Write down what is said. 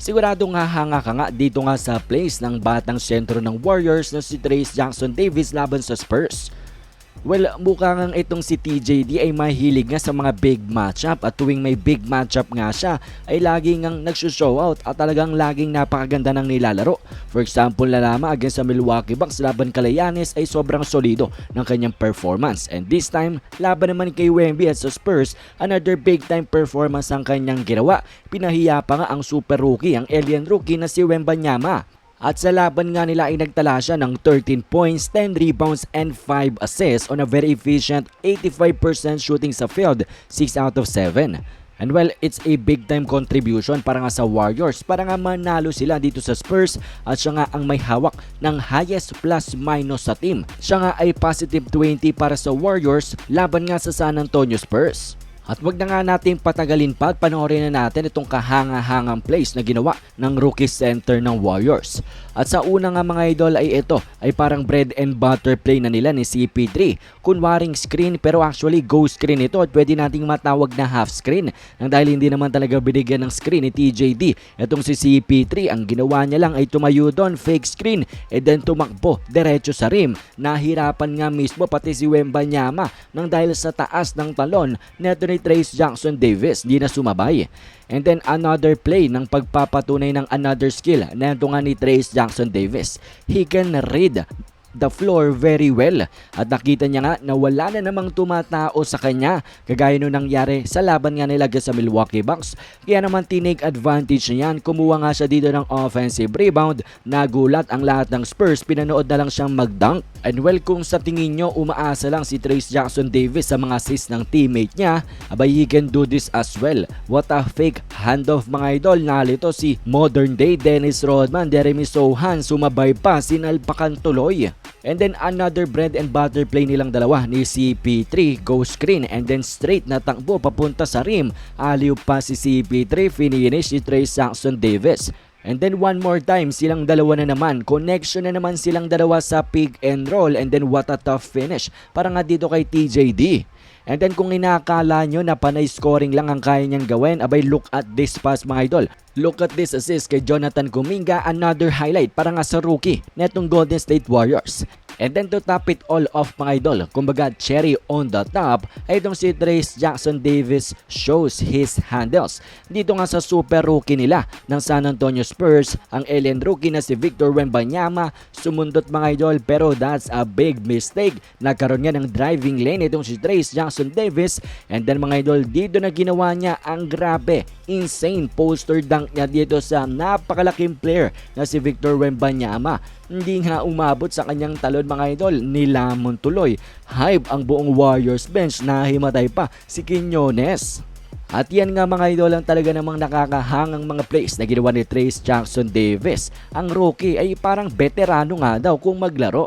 Siguradong hahanga ka nga dito nga sa place ng batang sentro ng Warriors na si Trace Jackson Davis laban sa Spurs. Well, mukha nga itong si TJD ay mahilig nga sa mga big matchup at tuwing may big matchup nga siya ay laging ngang nagsushow out at talagang laging napakaganda ng nilalaro. For example na lamang against sa Milwaukee Bucks laban kay Giannis ay sobrang solido ng kanyang performance. And this time, laban naman kay Wemby at sa Spurs, another big time performance ang kanyang ginawa. Pinahiya pa nga ang super rookie, ang alien rookie na si Wembanyama. At sa laban nga nila ay nagtala siya ng 13 points, 10 rebounds, and 5 assists on a very efficient 85% shooting sa field, 6 out of 7. And well, it's a big time contribution para nga sa Warriors para nga manalo sila dito sa Spurs at siya nga ang may hawak ng highest plus minus sa team. Siya nga ay positive 20 para sa Warriors laban nga sa San Antonio Spurs. At wag na nga natin patagalin pa at panoorin na natin itong kahanga-hangang plays na ginawa ng rookie center ng Warriors. At sa una nga mga idol ay ito ay parang bread and butter play na nila ni CP3. Kunwaring screen pero actually go screen ito at pwede nating matawag na half screen. Nang dahil hindi naman talaga binigyan ng screen ni TJD. Itong si CP3 ang ginawa niya lang ay tumayo doon fake screen and then tumakbo diretso sa rim. Nahirapan nga mismo pati si Wembanyama nang dahil sa taas ng talon neto ni Trace Jackson Davis di na sumabay. And then another play ng pagpapatunay ng another skill na ito nga ni Trace Jackson Davis. He can read the floor very well. At nakita niya nga na wala na namang tumatao sa kanya kagaya nung nangyari sa laban nga nila sa Milwaukee Bucks. Kaya naman tinake advantage niya yan. Kumuha nga siya dito ng offensive rebound. Nagulat ang lahat ng Spurs. Pinanood na lang siyang mag-dunk. And well kung sa tingin nyo umaasa lang si Trace Jackson Davis sa mga assist ng teammate niya abay he can do this as well. What a fake handoff mga idol. Nalito si modern day Dennis Rodman Jeremy Sohan. Sumabay pa sinalpakan tuloy And then another bread and butter play nilang dalawa ni CP3 go screen and then straight na takbo papunta sa rim. Aliw pa si CP3 finish si Trey Saxon Davis. And then one more time silang dalawa na naman. Connection na naman silang dalawa sa pick and roll and then what a tough finish. Para nga dito kay TJD. And then kung inakala nyo na panay scoring lang ang kaya niyang gawin, abay look at this pass mga idol. Look at this assist kay Jonathan Kuminga, another highlight para nga sa rookie netong Golden State Warriors. And then to top it all off mga idol, kumbaga cherry on the top, ay itong si Trace Jackson Davis shows his handles. Dito nga sa super rookie nila ng San Antonio Spurs, ang alien rookie na si Victor Wembanyama, sumundot mga idol pero that's a big mistake. Nagkaroon nga ng driving lane itong si Trace Jackson Davis and then mga idol dito na ginawa niya ang grabe, insane poster dunk niya dito sa napakalaking player na si Victor Wembanyama. Hindi nga umabot sa kanyang talon mga idol, nilamon tuloy. Hype ang buong Warriors bench na himatay pa si Quinones. At yan nga mga idol ang talaga namang nakakahangang mga plays na ginawa ni Trace Jackson Davis. Ang rookie ay parang veterano nga daw kung maglaro.